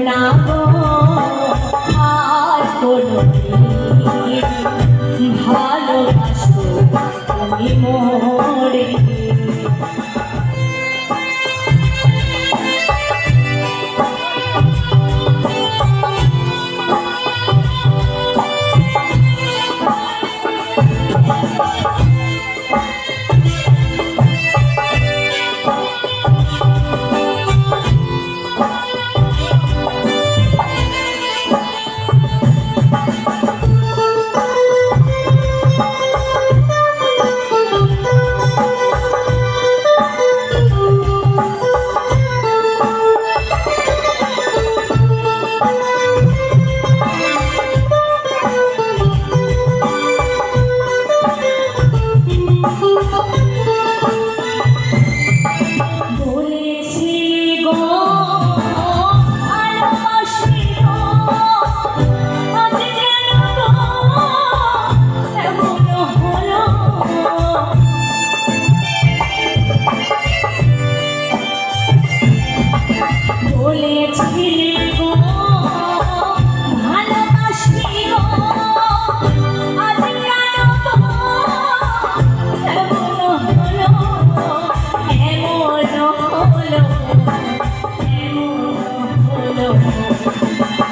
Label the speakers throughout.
Speaker 1: না ভালোবাসো তুমি মোরে বলেছিলি গো ভালোবাসি গো?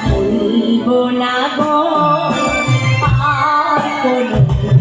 Speaker 1: বলব না গো আর কোনো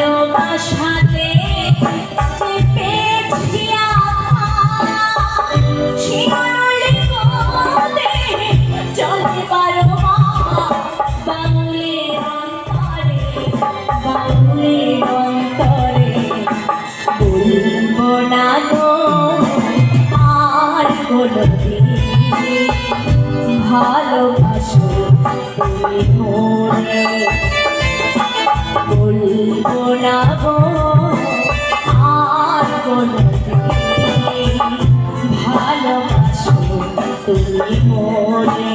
Speaker 1: ভালোবাসাতে জলে ভালোবাসা। বাউলের অন্তরে বাউলের অন্তরে ভালোবাসো তুমি বলব গো আর কোনোদিন ভালোবাসো তুমি মোরে